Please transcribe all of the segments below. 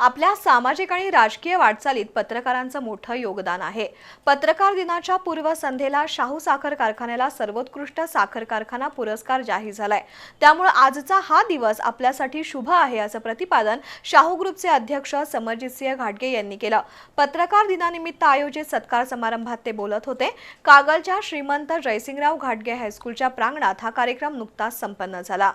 आपल्या सामाजिक आणि राजकीय वाटचालीत पत्रकारांचं मोठं योगदान आहे. पत्रकार दिनाच्या पूर्वसंध्येला शाहू साखर कारखान्याला सर्वोत्कृष्ट साखर कारखाना पुरस्कार जाहीर झालाय. त्यामुळे आजचा हा दिवस आपल्यासाठी शुभ आहे असं प्रतिपादन शाहू ग्रुपचे अध्यक्ष समरजितसिंह घाटगे यांनी केलं. पत्रकार दिनानिमित्त आयोजित सत्कार समारंभात ते बोलत होते. कागलच्या श्रीमंत जयसिंगराव घाटगे हायस्कूलच्या प्रांगणात हा कार्यक्रम नुकताच संपन्न झाला.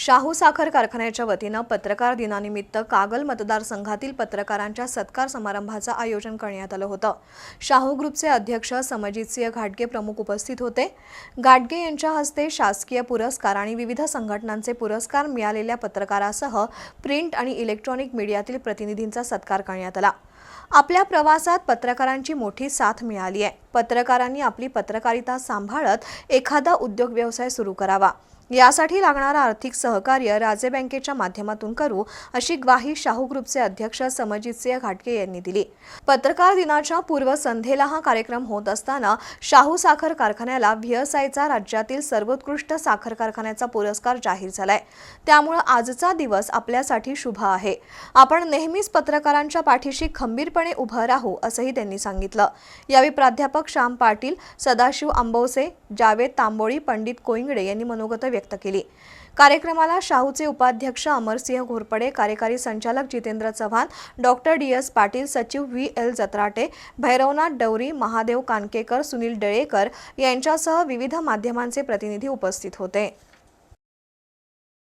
शाहू साखर कारखान्याच्या वतीनं पत्रकार दिनानिमित्त कागल मतदारसंघातील पत्रकारांच्या सत्कार समारंभाचं आयोजन करण्यात आलं होतं. शाहू ग्रुपचे अध्यक्ष समजितसिंह घाटगे प्रमुख उपस्थित होते. घाटगे यांच्या हस्ते शासकीय पुरस्कार आणि विविध संघटनांचे पुरस्कार मिळालेल्या पत्रकारासह प्रिंट आणि इलेक्ट्रॉनिक मीडियातील प्रतिनिधींचा सत्कार करण्यात आला. आपल्या प्रवासात पत्रकारांची मोठी साथ मिळाली आहे. पत्रकारांनी आपली पत्रकारिता सांभाळत एखादा उद्योग व्यवसाय सुरू करावा. यासाठी लागणारा आर्थिक सहकार्य राजे बँकेच्या माध्यमातून करू अशी ग्वाही शाहू ग्रुपचे अध्यक्ष समजितसिंह घाटके यांनी दिली. पत्रकार दिनाच्या पूर्वसंध्येला हा कार्यक्रम होत असताना शाहू साखर कारखान्याला व्हीएसआयचा राज्यातील सर्वोत्कृष्ट साखर कारखान्याचा पुरस्कार जाहीर झालाय. त्यामुळं आजचा दिवस आपल्यासाठी शुभ आहे. आपण नेहमीच पत्रकारांच्या पाठीशी खंबीरपणे उभं राहू असंही त्यांनी सांगितलं. यावेळी प्राध्यापक श्याम पाटील सदाशिव आंबवसे जावेद तांबोळी पंडित कोइंगडे यांनी मनोगत व्यक्त केली. कार्यक्रमाला शाहूचे उपाध्यक्ष अमरसिंह घोरपडे कार्यकारी संचालक Jitendra Chavan doctor D. S. Patil सचिव व्ही. एल. जत्राटे भैरवनाथ डवरी महादेव कानकेकर सुनील डळेकर यांच्यासह विविध माध्यमांचे प्रतिनिधी उपस्थित होते.